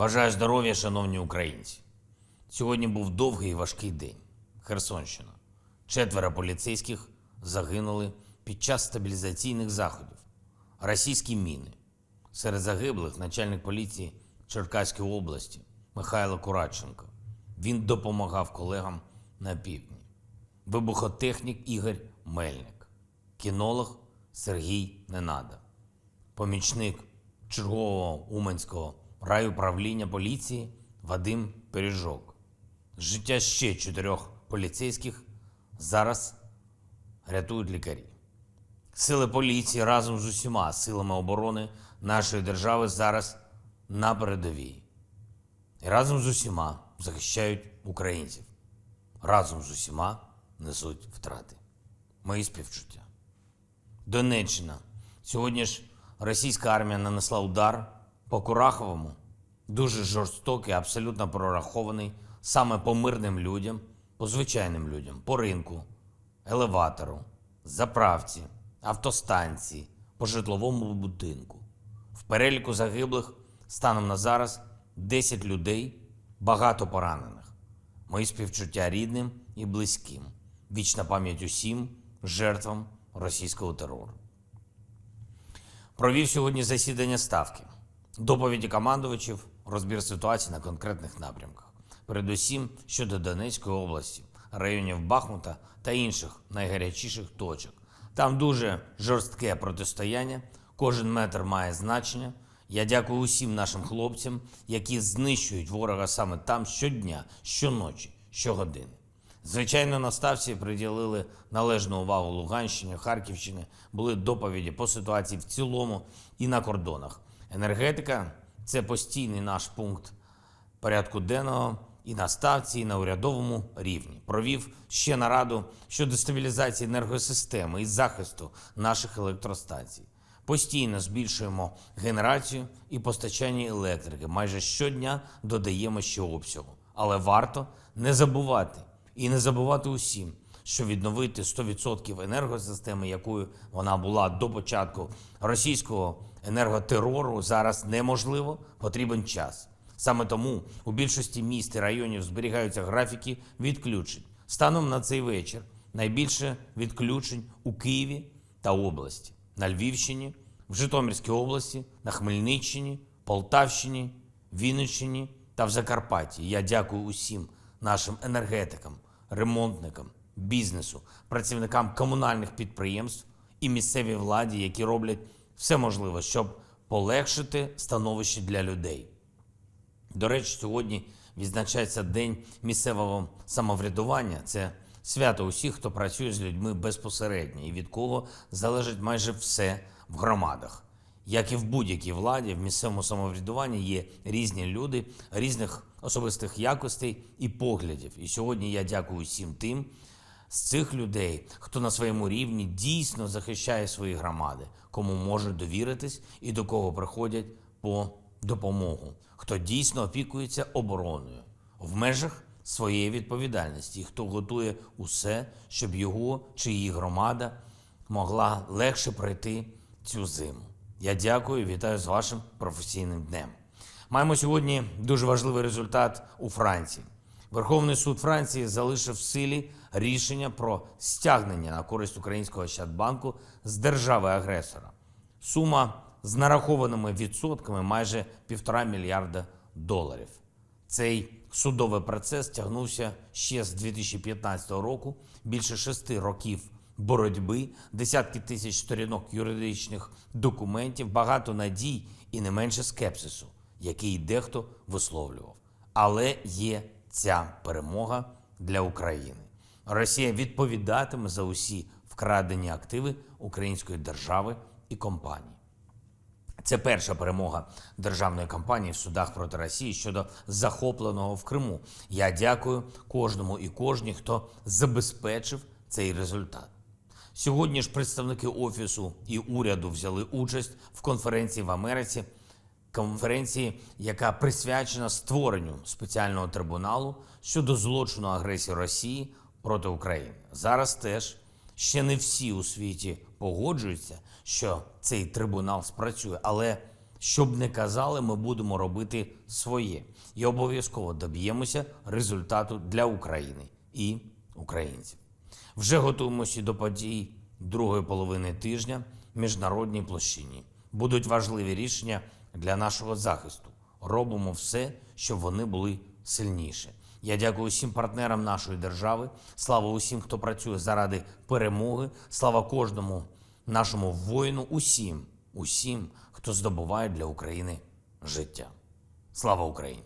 Бажаю здоров'я, шановні українці. Сьогодні був довгий і важкий день. Херсонщина. Четверо поліцейських загинули під час стабілізаційних заходів. Російські міни. Серед загиблих начальник поліції Черкаської області Михайло Курадченко. Він допомагав колегам на півдні. Вибухотехнік Ігор Мельник, кінолог Сергій Ненада, помічник чергового Уманського райуправління поліції Вадим Пиріжок. Життя ще чотирьох поліцейських зараз рятують лікарі. Сили поліції разом з усіма силами оборони нашої держави зараз на передовій. І разом з усіма захищають українців. Разом з усіма несуть втрати. Мої співчуття. Донеччина. Сьогодні ж російська армія нанесла удар по Кураховому, дуже жорстокий, абсолютно прорахований саме по мирним людям, по звичайним людям, по ринку, елеватору, заправці, автостанції, по житловому будинку. В переліку загиблих станом на зараз 10 людей, багато поранених. Мої співчуття рідним і близьким. Вічна пам'ять усім жертвам російського терору. Провів сьогодні засідання ставки, доповіді командувачів, розбір ситуації на конкретних напрямках, передусім щодо Донецької області, районів Бахмута та інших найгарячіших точок. Там дуже жорстке протистояння, кожен метр має значення. Я дякую усім нашим хлопцям, які знищують ворога саме там щодня, щоночі, щогодини. Звичайно, на ставці приділили належну увагу Луганщині, Харківщини, були доповіді по ситуації в цілому і на кордонах. Енергетика це постійний наш пункт порядку денного і на ставці, і на урядовому рівні. Провів ще нараду щодо стабілізації енергосистеми і захисту наших електростанцій. Постійно збільшуємо генерацію і постачання електрики. Майже щодня додаємо ще обсягу. Але варто не забувати і не забувати усім, що відновити 100% енергосистеми, якою вона була до початку російського енерготерору, зараз неможливо, потрібен час. Саме тому у більшості міст і районів зберігаються графіки відключень. Станом на цей вечір найбільше відключень у Києві та області, на Львівщині, в Житомирській області, на Хмельниччині, Полтавщині, Вінниччині та в Закарпатті. Я дякую усім нашим енергетикам, ремонтникам, бізнесу, працівникам комунальних підприємств і місцевій владі, які роблять все можливе, щоб полегшити становище для людей. До речі, сьогодні відзначається День місцевого самоврядування. Це свято усіх, хто працює з людьми безпосередньо і від кого залежить майже все в громадах. Як і в будь-якій владі, в місцевому самоврядуванні є різні люди, різних особистих якостей і поглядів. І сьогодні я дякую всім тим з цих людей, хто на своєму рівні дійсно захищає свої громади, кому можуть довіритись і до кого приходять по допомогу, хто дійсно опікується обороною в межах своєї відповідальності, хто готує усе, щоб його чи її громада могла легше пройти цю зиму. Я дякую, вітаю з вашим професійним днем. Маємо сьогодні дуже важливий результат у Франції. Верховний суд Франції залишив в силі рішення про стягнення на користь українського Ощадбанку з держави-агресора. Сума з нарахованими відсотками майже півтора мільярда доларів. Цей судовий процес тягнувся ще з 2015 року. Більше шести років боротьби, десятки тисяч сторінок юридичних документів, багато надій і не менше скепсису, який дехто висловлював. Але є ця перемога для України. Росія відповідатиме за усі вкрадені активи української держави і компаній. Це перша перемога державної кампанії в судах проти Росії щодо захопленого в Криму. Я дякую кожному і кожній, хто забезпечив цей результат. Сьогодні ж представники офісу і уряду взяли участь в конференції в Америці, конференції, яка присвячена створенню спеціального трибуналу щодо злочину агресії Росії проти України. Зараз теж ще не всі у світі погоджуються, що цей трибунал спрацює, але Щоб не казали, ми будемо робити своє і обов'язково доб'ємося результату для України і українців. Вже готуємося до подій другої половини тижня в міжнародній площині. Будуть важливі рішення для нашого захисту. Робимо все, щоб вони були сильніше. Я дякую усім партнерам нашої держави. Слава усім, хто працює заради перемоги. Слава кожному нашому воїну, усім, усім, хто здобуває для України життя. Слава Україні!